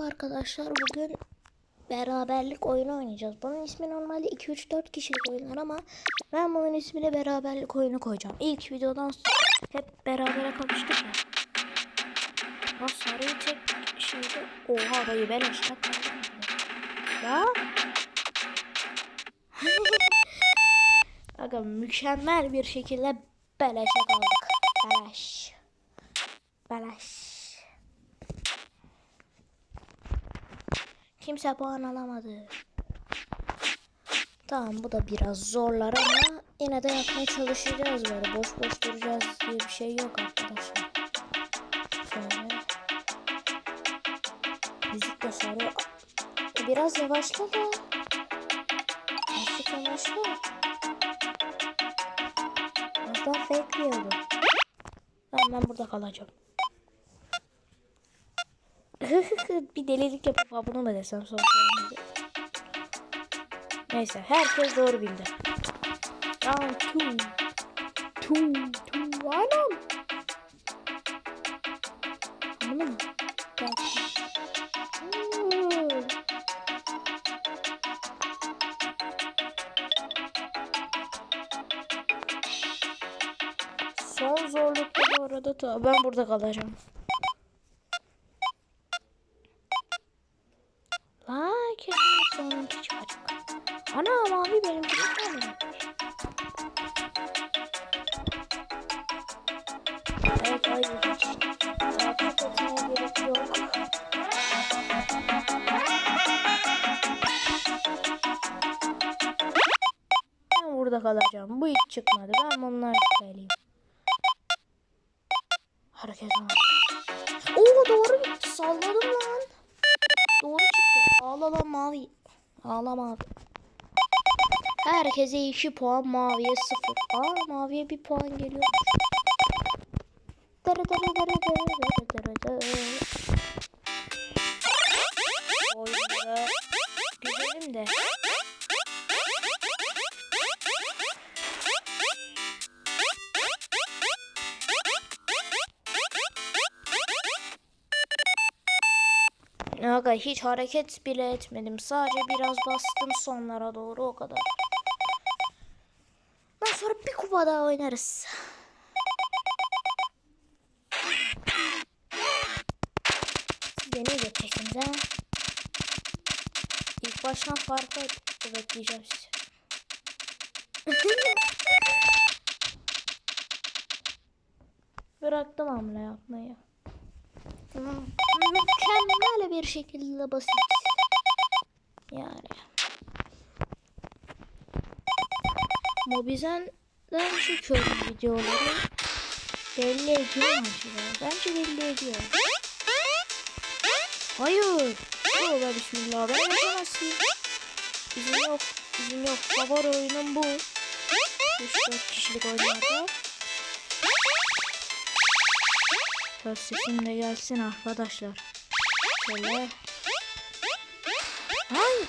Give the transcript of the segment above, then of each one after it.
Arkadaşlar bugün beraberlik oyunu oynayacağız. Bunun ismi normalde 2-3-4 kişilik oyunlar ama ben bunun ismini beraberlik oyunu koyacağım. İlk videodan hep berabere kalmıştık ya. O sarıyı tek şeyde oha dayı ben aşağı kaldım. Ya. Aga mükemmel bir şekilde beleşe kaldık. Beleş. Beleş. Kimse puan alamadı. Tamam bu da biraz zorlar ama yine de yapmaya çalışacağız böyle. Boş boş duracağız diye bir şey yok arkadaşlar. Şöyle. Müzik de sarıyor. Biraz yavaşla da. Azıcık yavaşla. Az daha fake diyordu. Tamam ben burada kalacağım. bir delilik yapıp ha bunu mu desem sonra. Neyse herkes doğru bildi. Round two. Two. Two. Anam. Anam. Son zorlukta bu arada ta ben burada kalacağım. Burada kalacağım. Bu hiç çıkmadı. Ben bunlar söyleyeyim. Hareket var. Oo doğru gitti. Salladım lan. Doğru çıktı. Ağla lan mavi. Ağla mavi. Herkese 2 puan maviye 0. Aa maviye 1 puan geliyor. Aga hiç hareket bile etmedim. Sadece biraz bastım sonlara doğru o kadar. Daha sonra bir kupa daha oynarız. Beni geçeceksiniz ha. İlk baştan farkı bekleyeceğim sizi. Bıraktım hamle yapmayı. Mükemmel bir şekilde basit. Yani. Mobizen'den çıkıyorum videoları. Belli ediyor mu acaba? Bence belli ediyor. Hayır. Tövbe bismillah. Ben yaşamazsın. İzin yok. İzin yok. Favori oyunum bu. 3-4 kişilik oyunlarda. Söz sesim de gelsin arkadaşlar. Şöyle. Ay.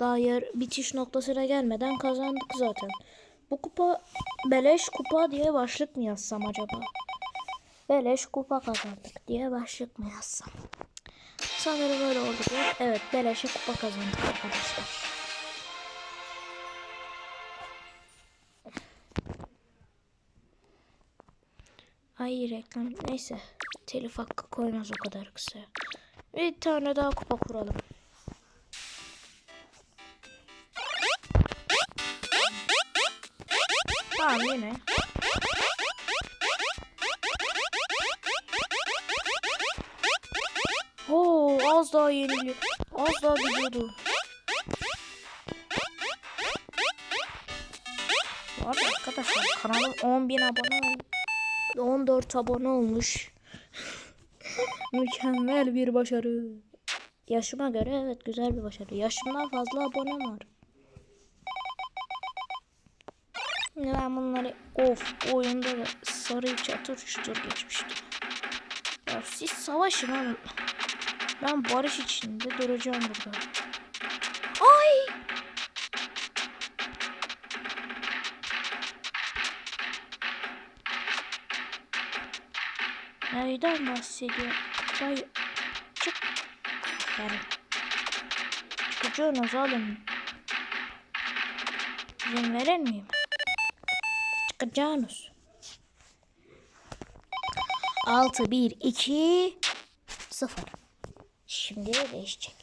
Daha yer bitiş noktasına gelmeden kazandık zaten. Bu kupa beleş kupa diye başlık mı yazsam acaba? Beleş kupa kazandık diye başlık mı yazsam? Sanırım öyle oldu. Evet beleşe kupa kazandık arkadaşlar. Ay reklam. Neyse. Telif hakkı koymaz o kadar kısa. Bir tane daha kupa kuralım. Tamam yine. Oo az daha yeniliyor. Az daha biliyordu. Bu arada arkadaşlar kanalım 10.000 abone oldu. 14 abone olmuş. Mükemmel bir başarı. Yaşıma göre evet güzel bir başarı. Yaşımdan fazla abonem var. Ben bunları of oyunda da sarı çatır çutur geçmiştim. Ya siz savaşın oğlum. Ben barış içinde duracağım burada. Her Dayıdan bahsediyor. Dayı çık. Aferin. Çıkacaksınız oğlum. İzin verir miyim? Çıkacaksınız. 6, 1, 2, 0. Şimdi değişecek.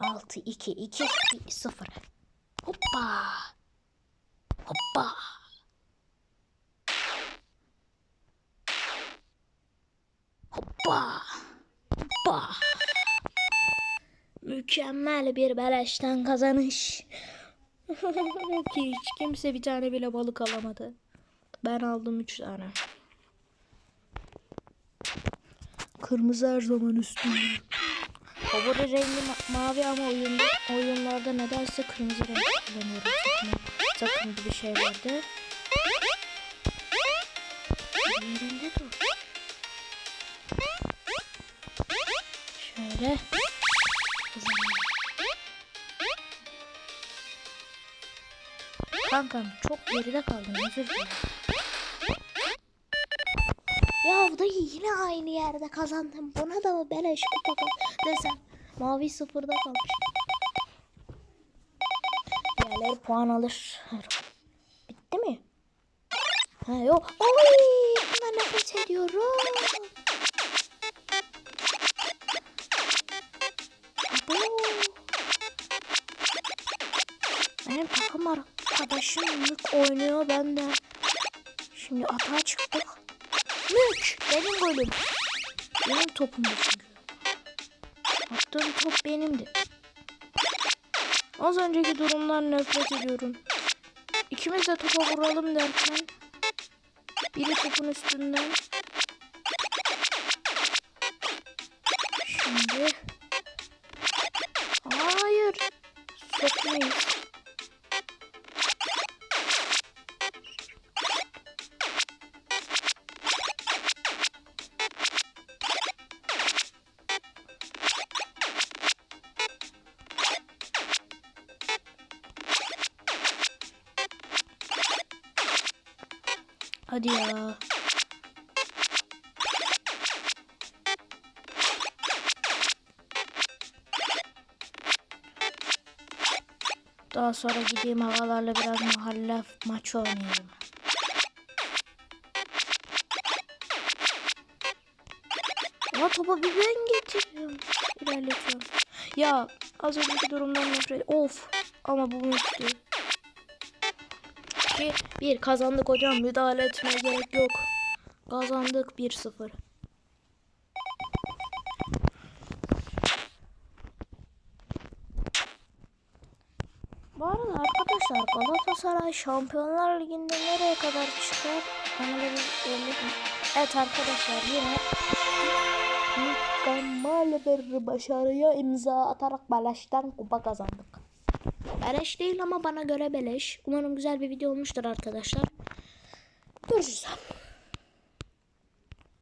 6, 2, 2, 0. Hoppa. Hoppa. Hoppa. Hoppa. Mükemmel bir beleşten kazanış. Ki hiç kimse bir tane bile balık alamadı. Ben aldım üç tane. Kırmızı her zaman üstünde. Favori rengi ma- mavi ama oyunda, oyunlarda nedense kırmızı renk kullanıyorum. Takım gibi şeylerde. Yerinde dur. Şöyle. Kankam çok geride kaldın özür dilerim. Ya dayı yine aynı yerde kazandım. Buna da mı beleş kupa desem. Mavi sıfırda kalmış. Diğerleri puan alır. Bitti mi? Ha yok. Oy! Bundan nefret ediyorum. Benim takım arkadaşım mük oynuyor ben de. Şimdi atağa çıktık. Mük benim golüm. Benim topumdu çünkü. Attığım top benimdi. Az önceki durumdan nefret ediyorum. İkimiz de topa vuralım derken biri topun üstünden Şimdi Hayır Sokmayız Hadi ya. Daha sonra gideyim havalarla biraz mahalle maçı oynayalım. Ama topa bir ben getiriyorum. İlerletiyorum. Ya az önceki durumdan nefret. Of. Ama bu mutlu. 2, 1. Kazandık hocam. Müdahale etmeye gerek yok. Kazandık 1-0. Bu arada arkadaşlar Galatasaray Şampiyonlar Ligi'nde nereye kadar çıkar? Evet arkadaşlar yine mükemmel bir başarıya imza atarak Belaş'tan kupa kazandık. Beleş değil ama bana göre beleş. Umarım güzel bir video olmuştur arkadaşlar. Görüşürüz.